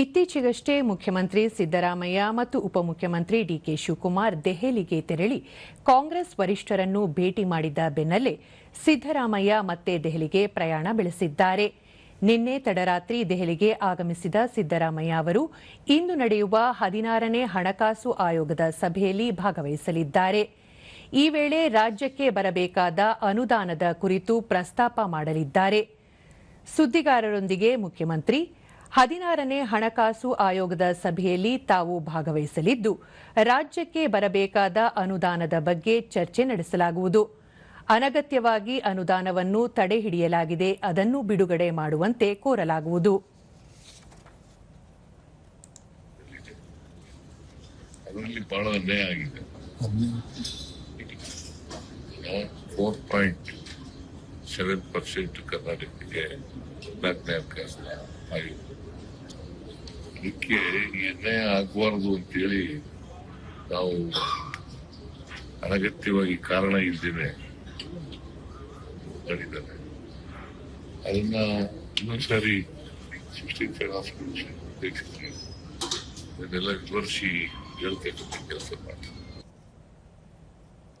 ಇತ್ತೀಚೆಗಷ್ಟೇ ಮುಖ್ಯಮಂತ್ರಿ ಸಿದ್ದರಾಮಯ್ಯ ಮತ್ತು ಉಪಮುಖ್ಯಮಂತ್ರಿ ಡಿಕೆ ಶಿವಕುಮಾರ್ ದೆಹಲಿಗೆ ತೆರಳಿ ಕಾಂಗ್ರೆಸ್ ವರಿಷ್ಠರನ್ನು ಭೇಟಿ ಮಾಡಿದ್ದ ಬೆನ್ನಲ್ಲೇ ಸಿದ್ದರಾಮಯ್ಯ ಮತ್ತೆ ದೆಹಲಿಗೆ ಪ್ರಯಾಣ ಬೆಳೆಸಿದ್ದಾರೆ. ನಿನ್ನೆ ತಡರಾತ್ರಿ ದೆಹಲಿಗೆ ಆಗಮಿಸಿದ ಸಿದ್ದರಾಮಯ್ಯ ಅವರು ಇಂದು ನಡೆಯುವ ಹದಿನಾರನೇ ಹಣಕಾಸು ಆಯೋಗದ ಸಭೆಯಲ್ಲಿ ಭಾಗವಹಿಸಲಿದ್ದಾರೆ. ಈ ವೇಳೆ ರಾಜ್ಯಕ್ಕೆ ಬರಬೇಕಾದ ಅನುದಾನದ ಕುರಿತು ಪ್ರಸ್ತಾಪ ಮಾಡಲಿದ್ದಾರೆ. ಸುದ್ದಿಗಾರರೊಂದಿಗೆ ಮುಖ್ಯಮಂತ್ರಿ ಹದಿನಾರನೇ ಹಣಕಾಸು ಆಯೋಗದ ಸಭೆಯಲ್ಲಿ ತಾವು ಭಾಗವಹಿಸಲಿದ್ದು, ರಾಜ್ಯಕ್ಕೆ ಬರಬೇಕಾದ ಅನುದಾನದ ಬಗ್ಗೆ ಚರ್ಚೆ ನಡೆಸಲಾಗುವುದು. ಅನಗತ್ಯವಾಗಿ ಅನುದಾನವನ್ನು ತಡೆಹಿಡಿಯಲಾಗಿದೆ, ಅದನ್ನು ಬಿಡುಗಡೆ ಮಾಡುವಂತೆ ಕೋರಲಾಗುವುದು. ಅದರಲ್ಲಿ ಅದಕ್ಕೆ ಎಣ್ಣೆ ಆಗಬಾರ್ದು ಅಂತೇಳಿ ನಾವು ಅನಗತ್ಯವಾಗಿ ಕಾರಣ ಇದ್ದೇನೆ ಮಾಡಿದ್ದಾರೆ. ಅದನ್ನ ಇನ್ನೊಂದ್ಸಾರಿ ಸಿಕ್ಸ್ಟೀನ್ ಫೈನಾನ್ಸ್ ಇದನ್ನೆಲ್ಲ ವಿವರಿಸಿ ಹೇಳ್ತಕ್ಕಂಥ ಕೆಲಸ ಮಾಡ್ತಾರೆ.